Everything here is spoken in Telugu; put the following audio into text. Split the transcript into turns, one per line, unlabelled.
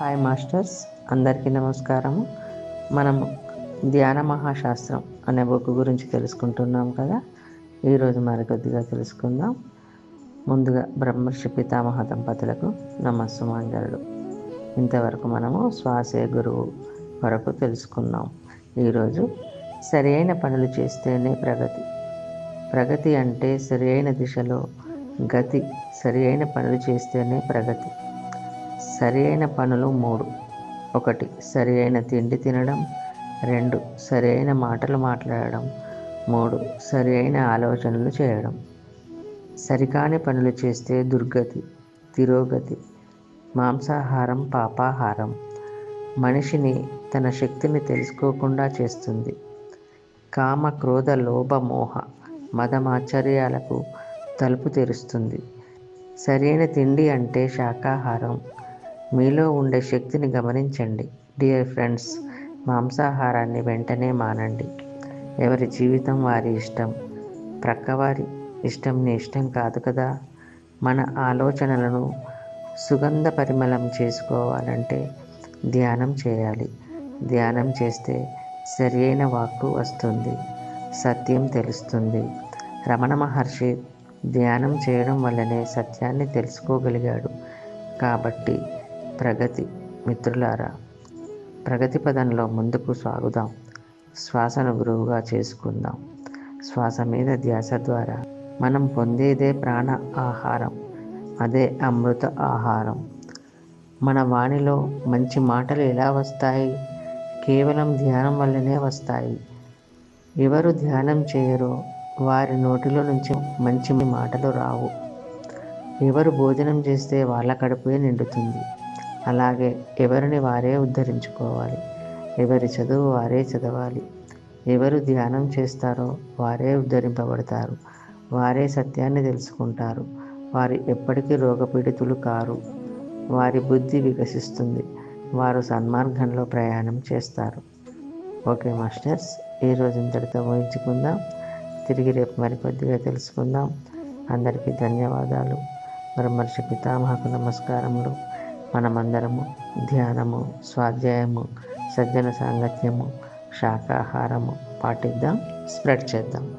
హాయ్ మాస్టర్స్ అందరికీ నమస్కారము. మనం ధ్యాన మహాశాస్త్రం అనే బుక్ గురించి తెలుసుకుంటున్నాం కదా. ఈరోజు మరికొద్దిగా తెలుసుకుందాం. ముందుగా బ్రహ్మర్షి పితామహ దంపతులకు నమస్సుమాంజలు. ఇంతవరకు మనము శ్వాసే గురువు వరకు తెలుసుకున్నాం. ఈరోజు సరి అయిన పనులు చేస్తేనే ప్రగతి. ప్రగతి అంటే సరి అయిన దిశలో గతి సరి అయిన పనులు చేస్తేనే ప్రగతి. సరి అయిన పనులు మూడు. ఒకటి సరి అయిన తిండి తినడం. రెండు సరి అయిన మాటలు మాట్లాడడం. మూడు సరి అయిన ఆలోచనలు చేయడం. సరికాని పనులు చేస్తే దుర్గతి తిరోగతి మాంసాహారం పాపాహారం. మనిషిని తన శక్తిని తెలుసుకోకుండా చేస్తుంది. కామ క్రోధ లోభ మోహ మదమాచర్యాలకు తలుపు తెరుస్తుంది. సరైన తిండి అంటే శాకాహారం. మీలో ఉండే శక్తిని గమనించండి. డియర్ ఫ్రెండ్స్ మాంసాహారాన్ని వెంటనే మానండి. ఎవరి జీవితం వారి ఇష్టం. ప్రక్కవారి ఇష్టం నీ ఇష్టం కాదు కదా. మన ఆలోచనలను సుగంధ పరిమళం చేసుకోవాలంటే ధ్యానం చేయాలి. ధ్యానం చేస్తే సరియైన వాక్కు వస్తుంది. సత్యం తెలుస్తుంది. రమణ మహర్షి ధ్యానం చేయడం వల్లనే సత్యాన్ని తెలుసుకోగలిగాడు. కాబట్టి ప్రగతి మిత్రులారా ప్రగతి పదంలో ముందుకు సాగుదాం. శ్వాసను గురువుగా చేసుకుందాం. శ్వాస మీద ధ్యాస ద్వారా మనం పొందేదే ప్రాణ ఆహారం అదే అమృత ఆహారం. మన వాణిలో మంచి మాటలు ఎలా వస్తాయి? కేవలం ధ్యానం వల్లనే వస్తాయి. ఎవరు ధ్యానం చేయరో వారి నోటిలో నుంచి మంచి మాటలు రావు. ఎవరు భోజనం చేస్తే వాళ్ళ కడుపే నిండుతుంది. అలాగే ఎవరిని వారే ఉద్ధరించుకోవాలి. ఎవరి చదువు వారే చదవాలి. ఎవరు ధ్యానం చేస్తారో వారే ఉద్ధరింపబడతారు. వారే సత్యాన్ని తెలుసుకుంటారు. వారు ఎప్పటికీ రోగపీడితులు కారు. వారి బుద్ధి వికసిస్తుంది. వారు సన్మార్గంలో ప్రయాణం చేస్తారు. ఓకే మాస్టర్స్ ఈరోజు ఇంతటితో ముగించుకుందాం. తిరిగి రేపు మరికొద్దిగా తెలుసుకుందాం. అందరికీ ధన్యవాదాలు. బ్రహ్మర్షి పితామహకు నమస్కారములు. మనమందరము ధ్యానము స్వాధ్యాయము సజ్జన సాంగత్యము శాకాహారము పాటిద్దాం స్ప్రెడ్ చేద్దాం.